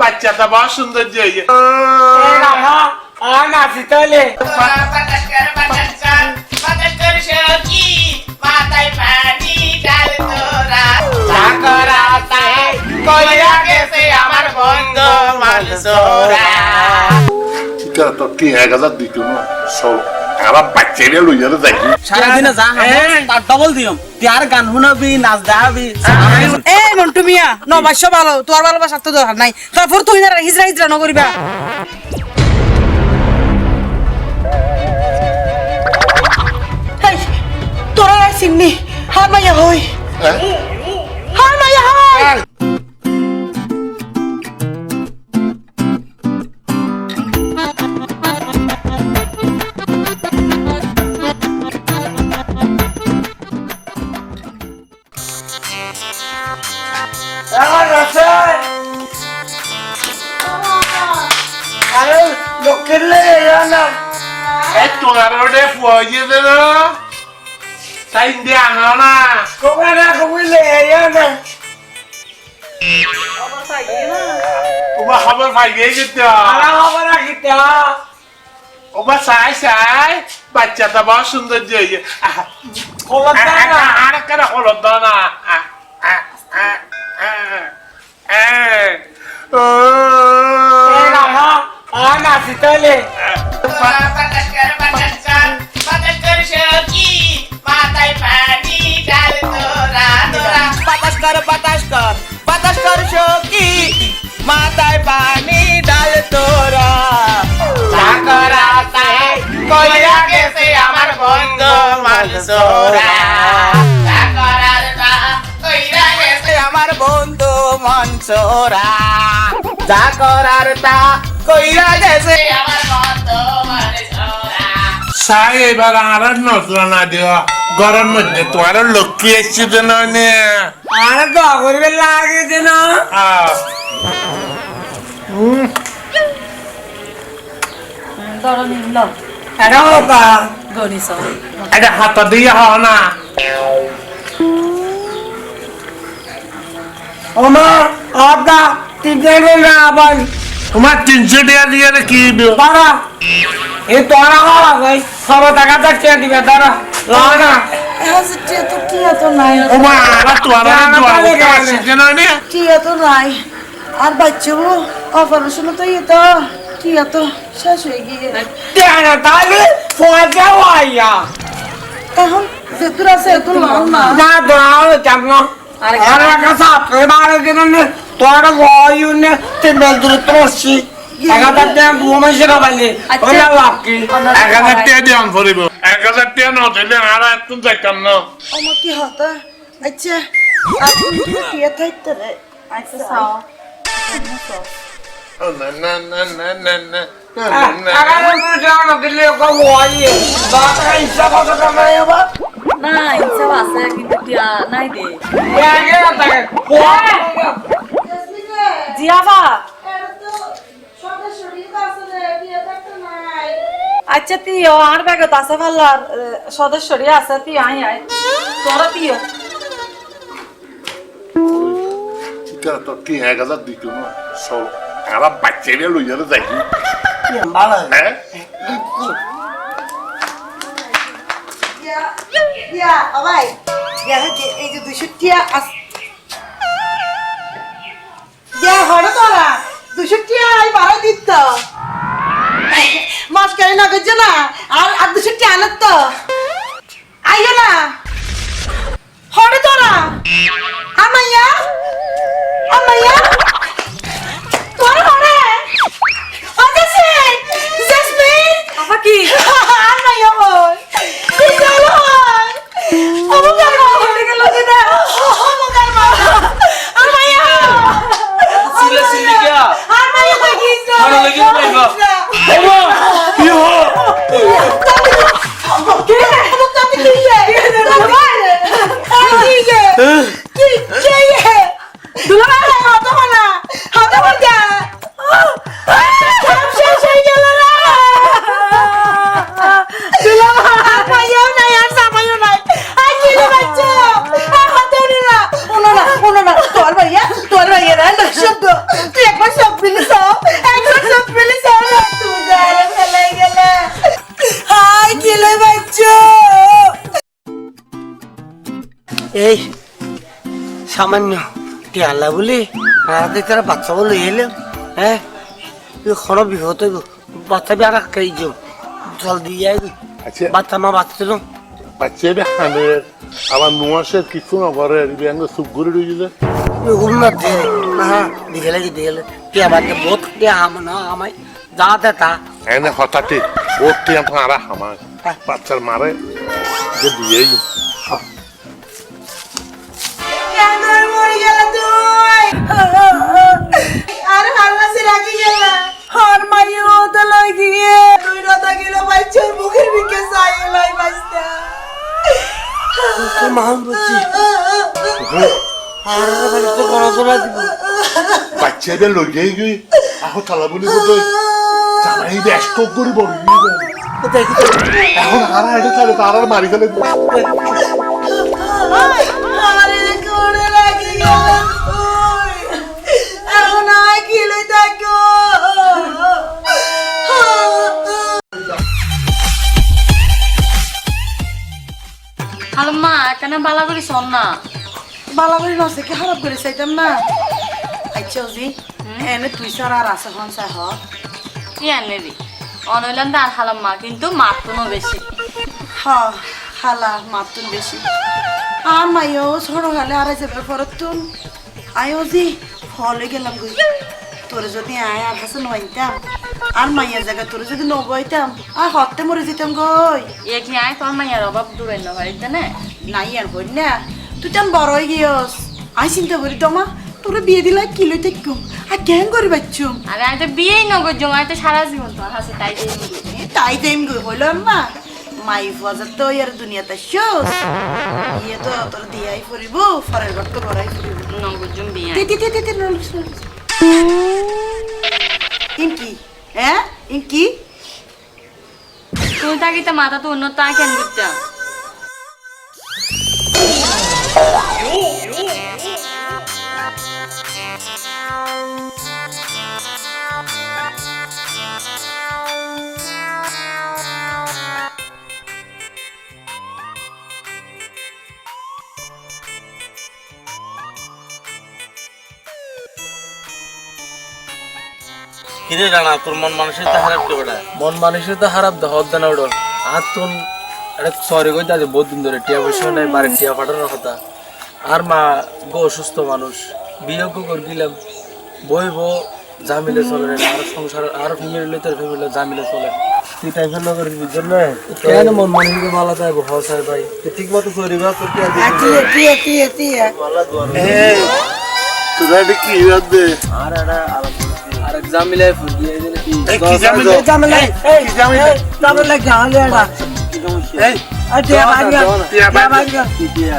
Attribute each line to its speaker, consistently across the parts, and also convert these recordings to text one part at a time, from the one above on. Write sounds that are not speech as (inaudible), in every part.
Speaker 1: বাচ্চাটা বড় সুন্দর যে
Speaker 2: নাচি তাহলে
Speaker 1: ঠিক আছে তোর তিন এক হাজার দিত না সব আমার বাচ্চারে লইয়া যাই
Speaker 3: সারাদিনে যা তার ডবল দিম। তুই গান শুনাবি নাচ দেখাবি
Speaker 4: এ মন্টু মিয়া নবাস্য ভালো তোর ভালোবাসা তো দরকার নাই। তারপর তুই না হিজরা হিজরা নকরিবা হেই, তোরা চিমনি হার মাইয়া হই। হার মাইয়া হই।
Speaker 2: লেগে না
Speaker 1: এই তোমার ওটা ফুয়ে দে না। তাই দিয়ে আনো না।
Speaker 2: কবে না কবে লেগে না।
Speaker 1: ওবা খবর পাই গিয়ে যেত
Speaker 2: আরা হবে না কিতা
Speaker 1: ওবা চাই চাই। বাচ্চাটা বড় সুন্দর যে
Speaker 2: খবর না।
Speaker 1: আর কেন হলো না।
Speaker 2: নাচি তাহলে
Speaker 5: pataskar, pataskar, কইরা গেছে আমার বন্ধু মনসোরা।
Speaker 3: যা করার তা কইরা গেছে।
Speaker 5: আমার
Speaker 1: সাই এবার আর নসলা না দিও। গরম মধ্যে তোমার লক্ষ্মী এসছিল না
Speaker 2: আরে তো করবে লাগে না এটা
Speaker 1: হাত দিয়ে হও না।
Speaker 2: ওমা আদা তিনজনে না আবার।
Speaker 1: তোমার তিনশো টাকা দিয়ে কি দিও
Speaker 2: তারা এই তোরা হওয়া ভাই সব টাকা চাচ্ছে দিবে তারা লাগা
Speaker 1: আর
Speaker 4: বাচ্চাগুলো অপারেশন তো ইয়ে তো। টিয়া তো শেষ হয়ে গিয়ে।
Speaker 2: তাহলে
Speaker 4: এখন যেতুর আছে এতুর লাও না।
Speaker 2: না দাও
Speaker 4: আর
Speaker 2: কাছে বারে তোরা গয়ুনে তিন দূর তোরছি এগাটা টাকা ঘুমে সেরা বাইলে ওলা লাকি
Speaker 1: এক হাজার টাকা দিয়ে আন ফুরিব এক হাজার টাকা ন দিলে আর একটু যাইতাম না।
Speaker 4: আমার কি হতা? আচ্ছা। আপনি কি টিয়া থাকতে রে? আচ্ছা সাও
Speaker 1: না না না না না না
Speaker 6: না হিসাব আছে কিন্তু নাই দে। জিয়াফা আচ্ছা তিও আর ব্যাগে আছে ফাল্লার সদস্যরি আছে তি আই আই। তোরা তিও
Speaker 1: ঠিক আছে তোর তিন এক হাজার দিত না সব আমার বাচ্চারে লইয়া যাই
Speaker 2: ভালো
Speaker 1: হ্যাঁ
Speaker 4: ইয়া ইয়া আবাই ইয়া যে এই যে দুশো টিয়া ইয়া হরে তোরা? দুশো টিয়া আই বারো দিত। মাস কেন না না? আর আর দুশো টিয়া আনত তো। আইও না। হরে তোরা। আমাইয়া? আমাইয়া? না শব্দ তুই একবার শব্দ প্লিজ একজন সব প্লিজ তুমি গায়ে ফেলে গেলে। হাই কিলে বাচ্চো?
Speaker 2: এই সামান্য টিয়ালা বলি রাতে তারা বাচ্চা বলে এলাম হ্যাঁ? কোনো বিপদ হইব। বাচ্চা বি আর যাও জল দিয়ে যাই
Speaker 1: আচ্ছা।
Speaker 2: বাচ্চা মা বাচ্চা
Speaker 1: বাচ্চা বেখানে আমার নোয়াশের কিছু না করে ব্যাঙ্গ সুপ ঘুরে
Speaker 2: উন্নত হ্যাঁ দিকে লাগে দিয়ে গেলে টিয়া বাচ্চা বহুত টিয়া হাম না আমায় যা দে তা।
Speaker 1: এনে হঠাৎ টিয়া তো আরা হামায় বাচ্চার মারে যে দিয়েই
Speaker 4: কেন মরে গেল তুই। আর হারমাসি রাখি গেল হার মাইও তো লই গিয়ে তুই রাতা গেল বাচ্চার মুখের দিকে চাই লাই
Speaker 2: তোর মা বলছি আর তো বড় তোলা দিব
Speaker 1: বাচ্চা এবার লইয়াই গই। আহো তালা বলি বলতে। জামাই ব্যস্ত করে বড় এখন আর আইডে তাহলে তার আর মারি ফেলে
Speaker 6: মা কেন বালা করি শোন না
Speaker 4: বালা করে নসে কি খারাপ করে চাইতাম না। আচ্ছা জি। এনে তুই সারা আর আছে হন চাই হ।
Speaker 6: কি আনে রে? অনলাইন আর হালাম মা কিন্তু মাতনো বেশি।
Speaker 4: হ খালা মাতুন বেশি। আর মাইও ছোট খালে আর যাবে পরত তুন আয়ো জি হলে গেলাম গই তোরে যদি আয় আর হাসে নইতাম। আর মাইয়া জায়গা তোরে যদি নবইতাম আর হতে মরে যেতাম গই
Speaker 6: এ কি আয় তোর মাইয়ার অভাব দূরে না বাড়িতে না
Speaker 4: নাই আর বই না। তুই বড় হয়ে গিয়স আই চিন্তা করি তোমা তোরে বিয়ে দিলে কি লই আর কেন করি
Speaker 6: আরে আমি তো বিয়েই নগর জমা তো সারা জীবন তোমার হাসে তাই
Speaker 4: তাই টাইম না মাই বাজার তো ইয়ার দুনিয়াতে ইয়ে তো তোর দিয়াই ফুরিব ফরের ঘর তো ঘরাই ফুরিব।
Speaker 6: নগর জম বিয়ে।
Speaker 4: তে তে তে তে তে ইনকি হ্যাঁ? ইনকি?
Speaker 6: তুই থাকিতে মাথা তো উন্নত আয় কেন করতাম
Speaker 3: কিরে জানা তোর মন মানুষের তো খারাপ কে বেটা
Speaker 7: মন মানুষের তো খারাপ, দেহ দেন ওড়ো আর তুন এটা সরি কই দাদি বহুত দিন ধরে টিয়া পয়সা নাই বাড়ি টিয়া পাঠানোর কথা। আর মা গো অসুস্থ মানুষ বিয়োগ করে দিলাম বই বো জামিলে চলে না আর সংসার আর ফ্যামিলি লইতে ফ্যামিলি জামিলে চলে।
Speaker 2: তুই টাইফের নগর বুঝছেন না?
Speaker 7: কেন মন মানুষকে ভালো তাই হসাই ভাই। ঠিক মতো তোর
Speaker 1: তোরা এটা কি দে?
Speaker 7: আর এটা আর জামিলে দিলে কি?
Speaker 2: গালে এটা
Speaker 1: এই
Speaker 2: আর টিয়া বাড়িয়া
Speaker 1: টিয়া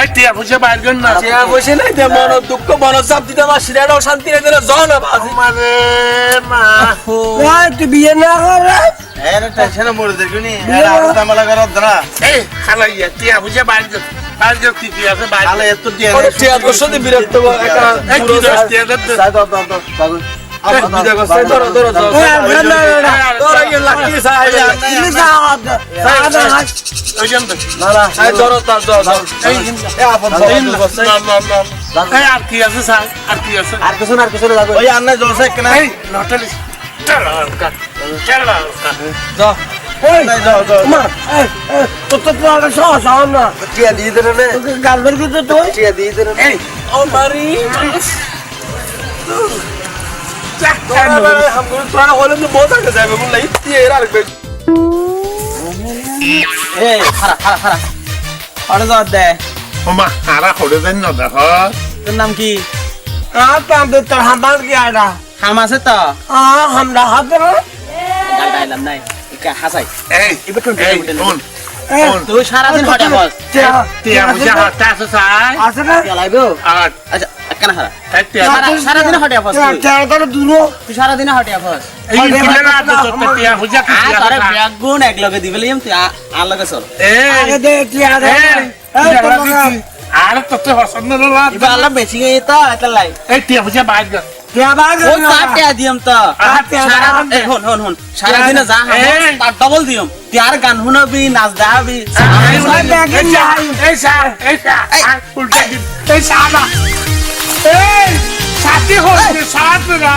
Speaker 1: এই টিয়া পয়সা বাইর না।
Speaker 7: টিয়া পয়সা নাই দে মন দুঃখ মন চাপ দিতে আমার সিরাটাও শান্তি নাই দিলে জন বাজি
Speaker 1: মানে মা
Speaker 2: ওই তুই বিয়ে না করে
Speaker 3: এর টেনশনে মরে দেখুনি এর আর তামালা করত না
Speaker 1: এই খালাইয়া টিয়া আছে বাইর
Speaker 3: তাহলে এত দিয়ে
Speaker 7: টিয়া তোর বিরক্ত একটা পুরো
Speaker 1: টিয়া দে দে।
Speaker 3: সাই দাও দাও দাও
Speaker 2: আর যাও
Speaker 1: কি আছে স্যার আর কি আছে
Speaker 2: আর কিছু না আর কিছু লাগবে
Speaker 3: ওই জলসা কেনা
Speaker 7: যাও।
Speaker 3: যাও যাও
Speaker 2: আর না
Speaker 3: টিয়া দিয়ে দেন রে
Speaker 2: তোকে গাল বের করতে তুই
Speaker 3: দিয়ে দেন
Speaker 1: এই
Speaker 7: ও মারি। তোরা
Speaker 3: নাম কি
Speaker 2: তোর হামার কি আড়া
Speaker 3: হাম আছে তো
Speaker 2: হামরা হাতে
Speaker 3: নাই হাসাই
Speaker 1: এই
Speaker 3: এবার তুই সারাদিন
Speaker 1: পয়সা হাতে আছে
Speaker 2: না
Speaker 3: আচ্ছা কেন হারা সারাদিন হটে তুই সারাদিন আর তোরে
Speaker 2: তোর
Speaker 3: বেশি লাই
Speaker 1: এই টিয়া বাইর
Speaker 3: যা তার ডবল দিম তিয়ার গান শুনবি নাচ দেখাবি
Speaker 1: সাথে হচ্ছে সাথে না।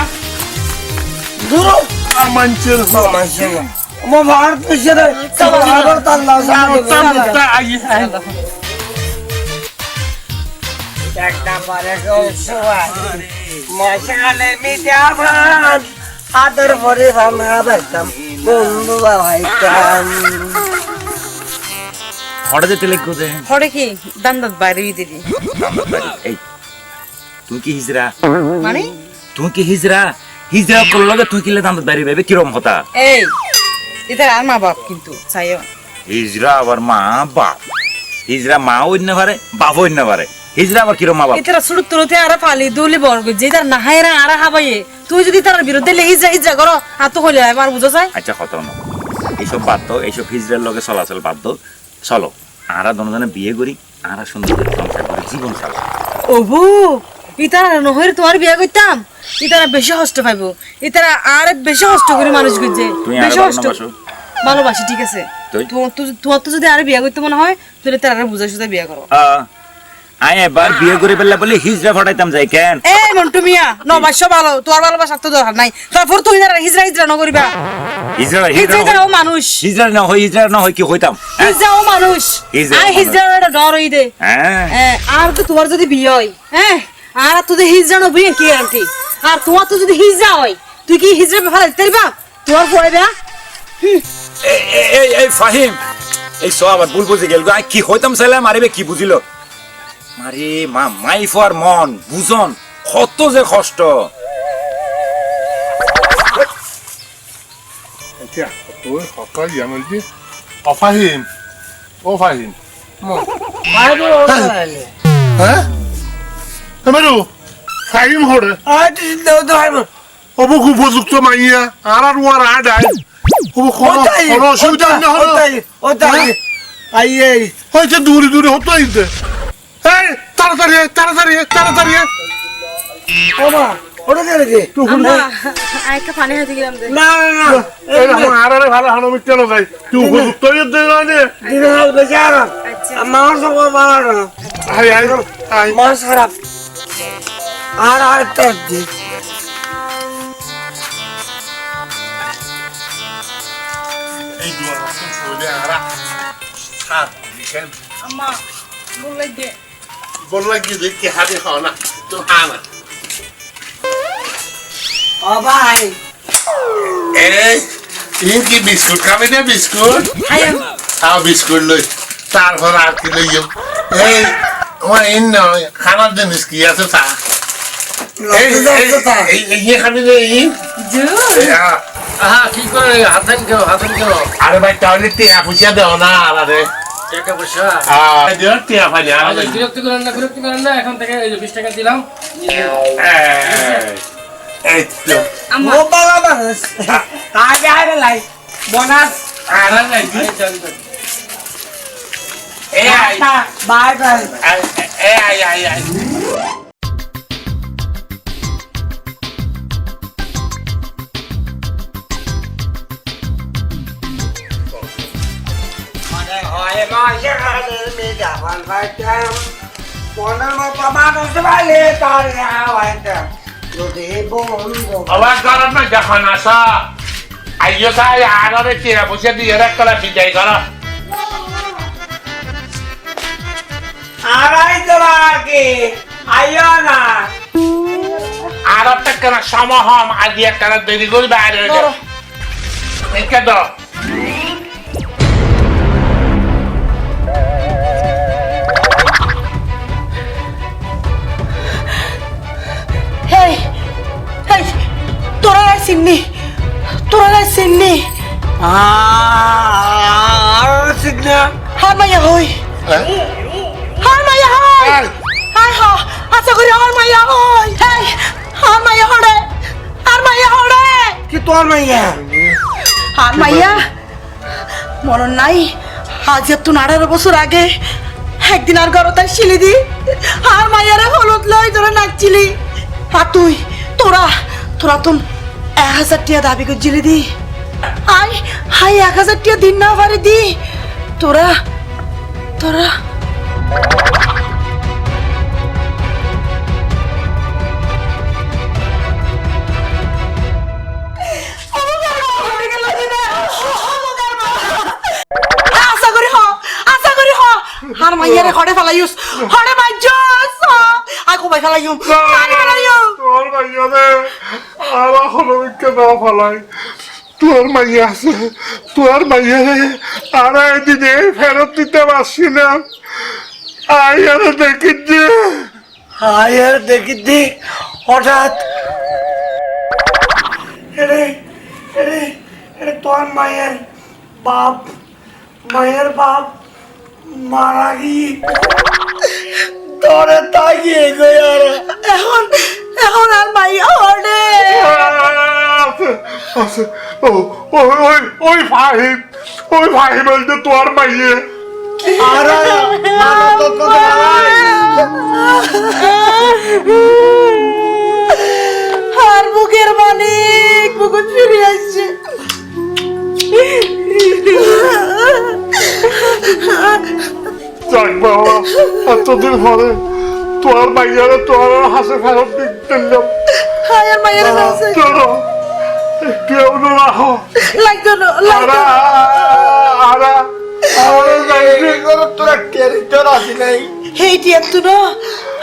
Speaker 2: দূর
Speaker 1: মঞ্চের
Speaker 2: মো ভারত পিছনে সাবার তাল্লা
Speaker 1: মোটা মোটা আই
Speaker 2: একটা পারে সোয়া মশালে মিঠা ভাত আদর ভরে ভাঙা বন্ধু
Speaker 8: হঠাৎ তেলে কোথায়
Speaker 6: হরে কি? বাইরে দিদি।
Speaker 8: এই। তুই কি হিজরা?
Speaker 6: মানে?
Speaker 8: তুই কি হিজরা? হিজরা করল তুই কিলে দাম বাড়ি ভাবে কিরম হতা
Speaker 6: এই এটা আর মা বাপ কিন্তু চাইও।
Speaker 8: হিজরা আবার মা বাপ। হিজরা মা অন্য পারে বাপ অন্য পারে হিজরা আবার কিরম মা বাপ?
Speaker 6: ইতারা শুরু তুলতে আর পালি দলি বর্গ যে তার নাহাইরা আর হাবাইয়ে তুই যদি তার বিরুদ্ধে লেগে যা ইজা করো আর তো হইলে আমার বুঝো যায়
Speaker 8: আচ্ছা কথা না এইসব বাদ দাও এইসব হিজরার লগে চলাচল বাদ দাও। চলো আরা দনজনে বিয়ে করি আরা সুন্দর সংসার করি জীবন চালা
Speaker 6: ওবু ইতারা নহরে তোমার বিয়া করতাম ইতারা বেশি কষ্ট পাইবো। ইতারা আর বেশি কষ্ট করে মানুষ গুজে বেশি কষ্ট
Speaker 8: ভালোবাসি
Speaker 6: ঠিক আছে। তোমার তো- যদি আর বিয়া করতে মনে হয় তাহলে তারা বুঝা সুঝা বিয়া করো।
Speaker 8: আয় এবার বিয়ে করে ফেললে বলে হিজরা ফাটাইতাম যাই কেন?
Speaker 6: এই মন্টু মিয়া নবাস্য ভালো তোর ভালোবাসার তো দরকার নাই। তারপর তুই না হিজরা হিজরা নকরিবা
Speaker 8: হিজরা
Speaker 6: হিজরা
Speaker 8: হিজরা
Speaker 6: ও মানুষ।
Speaker 8: হিজরা না হয় হিজরা না হয় কি হইতাম হ্যাঁ?
Speaker 6: হিজরা ও মানুষ। আর হিজরা ডর হই দে।
Speaker 8: হ্যাঁ।
Speaker 6: হ্যাঁ, আর তো তোমার যদি বিয়ে হয় হ্যাঁ? আর তোদের হিজরা নবি কি গ্যারান্টি আর তোমার তো যদি হিজরা হয় তুই কি হিজরা ফেলা দিতে পারবা? তোমার পরে দেয়া
Speaker 8: এই- এই- ফাহিম এই সব আবার ভুল বুঝে গেল আই কি হইতাম চাইলে মারিবে কি বুঝিল? মারে মা মাই ফর মন বুঝন কত যে কষ্ট।
Speaker 1: আচ্ছা ওই সকাল জানো যে অফাহিম ও ফাহিম
Speaker 2: মাইরো
Speaker 1: হ্যাঁ এবারও ফাহিম হরে।
Speaker 2: আইটি দাও তো হাইবো
Speaker 1: অবু খুব উপযুক্ত মাইয়া আর আর ওয়ার আডাই অবু কোনো
Speaker 2: ওটাই
Speaker 1: কোনো অসুবিধা না হলো।
Speaker 2: ওটাই ওটাই আইয়ে
Speaker 1: হয়েছে দূরে দূরে হতো ইতে এই তাড়াতাড়ি তাড়াতাড়ি তাড়াতাড়ি। আয়।
Speaker 2: ওমা ওটা কি
Speaker 6: আমরা আরেকটা পানি হাতে গেলাম দে
Speaker 1: না না না। এরকম আর আরে ভালো হানমি কেন গাই তুই উপযুক্ত ইতে জানে
Speaker 2: দিনে হাল আরাম। আমার সব বাড়ানো।
Speaker 1: আই আই আই
Speaker 2: মাস খারাপ। আর আর তার দি।
Speaker 1: এই দুয়ার রাস্তা চলে আরা। হাত দিছেন
Speaker 6: আম্মা বললাই দে।
Speaker 1: বললা কি হাতে খাও না তো হানা
Speaker 2: ও ভাই।
Speaker 1: এই কি বিস্কুট খাবি না বিস্কুট? খাও বিস্কুট লই তারপর আর কি এই আমার ইন খানার জিনিস কি আছে তা? আরে ভাই তাহলে টিয়া পয়সা দেও না না
Speaker 7: আচ্ছা, বিরক্তি করেন না বিরক্তি করেন না। এখন থেকে বিশ টাকা দিলাম।
Speaker 1: এই তো।
Speaker 2: ও বাবা মানুষ আগে আগে লাই বোনাস।
Speaker 1: আরে নাই
Speaker 2: বাই বাই।
Speaker 1: এই আই আই আই
Speaker 2: মাসে খালে মে জাপান পাইতাম মনের মতো মানুষ পাইলে তার হাওয়াইতাম যদি বন্ধু
Speaker 1: আবার গরম না যখন আসা আইয়ো তাই আরে টিয়া পয়সা দিয়ে রাখলা বিদায় করো
Speaker 2: আড়াই তোমার কি আইও না
Speaker 1: আর একটা কেন সমহম আজ একটা দেরি করে বাইরে হয়ে দাও
Speaker 4: চিননি তোরা নাই চিননি হার মাইয়া হই। হার মাইয়া হই। হাই হ আশা করি হার মাইয়া হই। হেই হার মাইয়া হড়ে হার মাইয়া হড়ে
Speaker 2: কি তোর মাইয়া?
Speaker 4: হার মাইয়া মরণ নাই। আজ তো আঠারো বছর আগে একদিন আর ঘর তাই শিলি দি। আর মাইয়ারে হলুদ লই ধরে নাচছিলি আর তুই তোরা তোরা তো এক হাজার টিয়া দাবি করছিলি দি। আই হাই এক হাজার টিয়া দিন না পারি দি। তোরা তোরা। আর মাইয়ারে হড়ে ফেলাইউস হড়ে মাইজস। আর কোবাই ফেলাইউ মারি ফেলাইউ
Speaker 1: তোর মাইয়া রে। আর হলো কেন ফলাই তোর মাইয়া আছে, তোর মাইয়া আর দিনে ফেরত দিতে পারছি না। আই আর দেখি
Speaker 2: হায় আর দেখি দি হঠাৎ। এরে এরে এরে তোর মায়ের বাপ মায়ের বাপ মারা গিয়ে তোরে তাকিয়ে গয়ার
Speaker 4: এখন এখন আর মাইয়া হড়ে
Speaker 1: আছে আছে ও ওই ওই ওই ফাহিম ওই ফাহিম বলতে তোর মাইয়ে।
Speaker 2: আর
Speaker 4: আর বুকের মালিক বুকুত ফিরে আসছে।
Speaker 1: যাক বাবা এতদিন পরে তোর মাইয়ারে তোর হাসে ফেরত দিলাম
Speaker 4: হায় আর মাইয়ের কাছে
Speaker 1: একটু রাখো।
Speaker 4: লাগতো না
Speaker 1: আরা
Speaker 4: লাগতো
Speaker 1: আরা আরা যাইনি
Speaker 2: তোরা ক্যারেক্টার আসি নাই।
Speaker 4: এই টিয়া তো না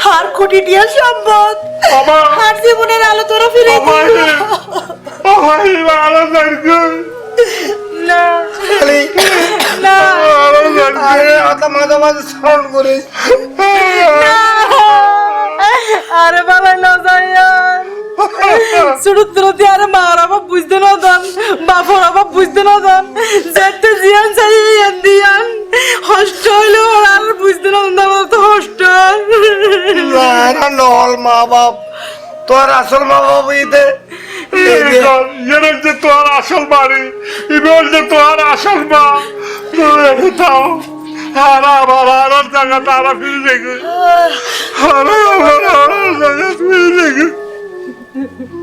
Speaker 4: হার কোটি টিয়া সম্পদ।
Speaker 1: বাবা
Speaker 4: হার জীবনের আলো তোরা ফিরে
Speaker 1: আরা যাইনি
Speaker 4: না
Speaker 2: খালি
Speaker 4: না।
Speaker 1: আরা যাইনি
Speaker 2: আরে আতা মাঝে মাঝে সাউন্ড করিস।
Speaker 6: আরে বাবা না যাইয়ান ছোট ছোট আরে মার আবার বুঝতে না দান বাপর আবার বুঝতে না দান যেতে জিয়ান চাই দিয়ান হষ্ট হইল আর বুঝতে না দান তো হষ্ট।
Speaker 2: না নল মা বাপ। তোর আসল মা বাপ ইতে
Speaker 1: এর যে তোর আসল বাড়ি এবার যে তোর আসল মা তোর তাও হারা আবার হারার জায়গা তারা ফিরে দেখে হারা আবার হারার জায়গা ফিরে দেখে 嗯 (laughs)